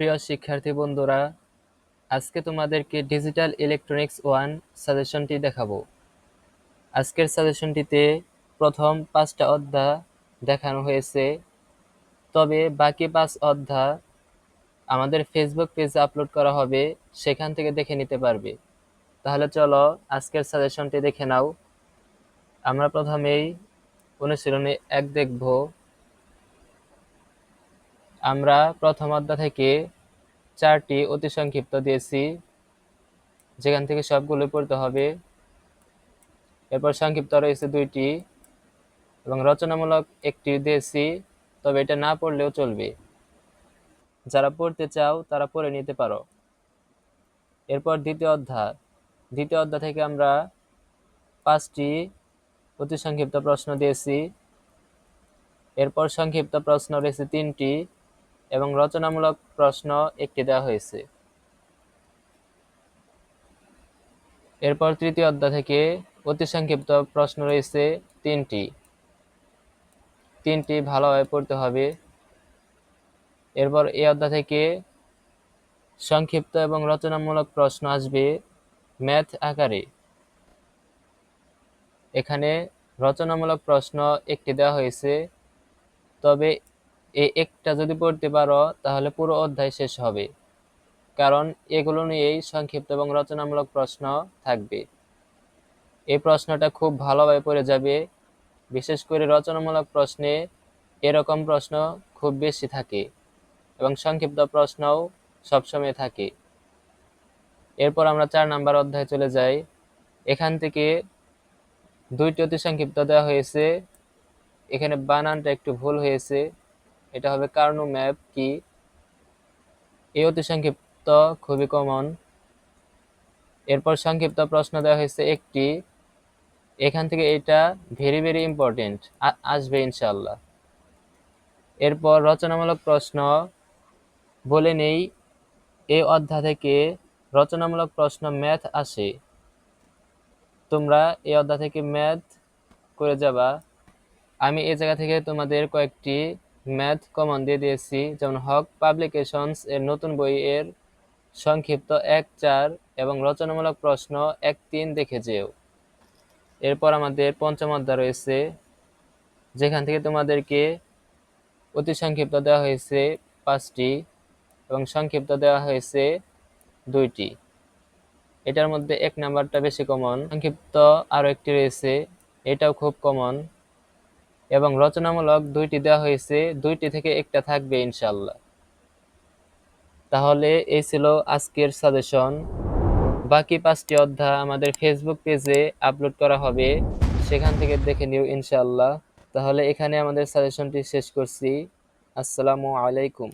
প্রিয় শিক্ষার্থী বন্ধুরা, আজকে তোমাদেরকে ডিজিটাল ইলেকট্রনিক্স ওয়ান সাজেশনটি দেখাবো। আজকের সাজেশনটিতে প্রথম পাঁচটা অধ্যায় দেখানো হয়েছে। তবে বাকি পাঁচ অধ্যায় আমাদের ফেসবুক পেজে আপলোড করা হবে, সেখান থেকে দেখে নিতে পারবে। তাহলে চলো আজকের সাজেশনটি দেখে নাও। আমরা প্রথমেই অনুশীলনে এক দেখব। আমরা প্রথম অধ্যায় থেকে চারটি অতি সংক্ষিপ্ত দিয়েছি। যেখান থেকে সবগুলো পড়তে হবে। এরপর সংক্ষিপ্ত রয়েছে দুইটি এবং রচনামূলক একটি দিয়েছি, তবে এটা না পড়লেও চলবে। যারা পড়তে চাও, তারা পড়ে নিতে পারো। এরপর দ্বিতীয় অধ্যায়। দ্বিতীয় অধ্যায় থেকে আমরা পাঁচটি অতি সংক্ষিপ্ত প্রশ্ন দিয়েছি। এরপর সংক্ষিপ্ত প্রশ্ন রয়েছে তিনটি। এবং রচনামূলক প্রশ্ন একটি দেওয়া হয়েছে। এরপর তৃতীয় অধ্যায় থেকে অতি সংক্ষিপ্ত প্রশ্ন রয়েছে তিনটি। তিনটি ভালোভাবে পড়তে হবে। এরপর এই অধ্যায় থেকে সংক্ষিপ্ত এবং রচনামূলক প্রশ্ন আসবে ম্যাথ আকারে। এখানে রচনামূলক প্রশ্ন একটি দেওয়া হয়েছে, তবে এই একটা যদি পড়তে পারো, তাহলে পুরো অধ্যায় শেষ হবে। কারণ এগুলো নিয়েই সংক্ষিপ্ত এবং রচনামূলক প্রশ্ন থাকবে। এই প্রশ্নটা খুব ভালোভাবে পড়ে যাবে। বিশেষ করে রচনামূলক প্রশ্নে এরকম প্রশ্ন খুব বেশি থাকে এবং সংক্ষিপ্ত প্রশ্নও সবসময় থাকে। এরপর আমরা চার নাম্বার অধ্যায় চলে যাই। এখান থেকে দুইটি অতি সংক্ষিপ্ত দেওয়া হয়েছে। এখানে বানানটা একটু ভুল হয়েছে। এটা হবে কার্নো ম্যাপ কি? এই অতি সংক্ষিপ্ত, খুবই কমন এরপর সংক্ষিপ্ত প্রশ্ন দেওয়া হয়েছে একটি। এখান থেকে এটা ভেরি ভেরি ইম্পর্টেন্ট আসবে ইনশাল্লাহ এরপর রচনামূলক প্রশ্ন, বলে নেই এই অধ্যায় থেকে রচনামূলক প্রশ্ন ম্যাথ আসে। তোমরা এই অধ্যায় থেকে ম্যাথ করে যাবা। আমি এই জায়গা থেকে তোমাদের কয়েকটি ম্যাথ কমন দিয়ে দিয়েছি, যেমন হক পাবলিকেশনস এর নতুন বই এর সংক্ষিপ্ত এক চার এবং রচনামূলক প্রশ্ন এক তিন দেখে যেও। এরপর আমাদের পঞ্চম অধ্যায় রয়েছে, যেখান থেকে তোমাদেরকে অতি সংক্ষিপ্ত দেওয়া হয়েছে পাঁচটি এবং সংক্ষিপ্ত দেওয়া হয়েছে দুইটি। এটার মধ্যে এক নাম্বারটা বেশি কমন। সংক্ষিপ্ত আরও একটি রয়েছে, এটাও খুব কমন। এবং রচনামূলক দুইটি দেওয়া হয়েছে, দুইটি থেকে একটা থাকবে ইনশাল্লাহ তাহলে এই ছিল আজকের সাজেশন। বাকি পাঁচটি অধ্যায় আমাদের ফেসবুক পেজে আপলোড করা হবে, সেখান থেকে দেখে নিও ইনশাল্লাহ তাহলে এখানে আমাদের সাজেশনটি শেষ করছি। আসসালামু আলাইকুম।